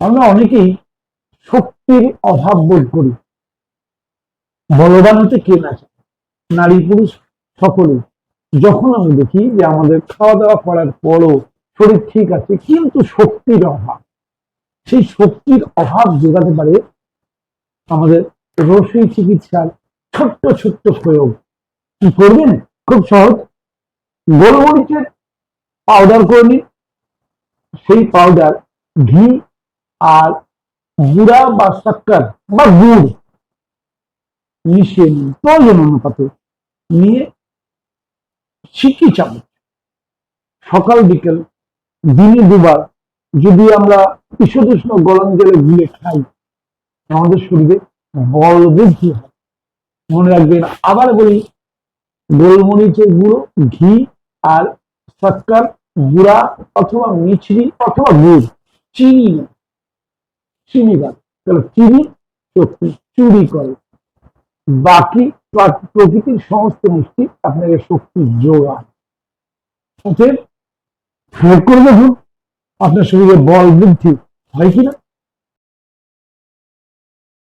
আমরা অনেকেই শক্তির অভাব বোধ করি। বলবান হতে কে না নারী পুরুষ সকলে। যখন আমি দেখি যে আমাদের খাওয়া দাওয়া করার পরও শরীর ঠিক আছে, কিন্তু শক্তির অভাব। সেই শক্তির অভাব যোগাতে পারে আমাদের রসই চিকিৎসার ছোট্ট ছোট্ট প্রয়োগ। কি করবেন? খুব সহজ। গোলমরিচের পাউডার করে নিন। সেই পাউডার ঘি আর গুড়া বা শক্কর বা গুড় মিশিয়ে নিন প্রয়োজন অনুপাতে নিয়ে সিকি চামচ সকাল বিকেল, দিনে দুবার যদি আমরা ঈষদুষ্ণ গরম জলে গুলে খাই, আমাদের শরীরে বল বৃদ্ধি হয়। মনে রাখবেন, আবার বলি, গোলমরিচের গুঁড়ো, ঘি আর শক্কর গুড়া অথবা মিছরি অথবা গুড়, চিনি না। চিনি গাছ তাহলে চিনি শক্তি চুরি করে। বাকি প্রা- প্রকৃতির সমস্ত মিষ্টি আপনাকে শক্তি যোগায়। অতএব প্রয়োগ করে দেখুন আপনার শরীরে বল বৃদ্ধি হয় কিনা?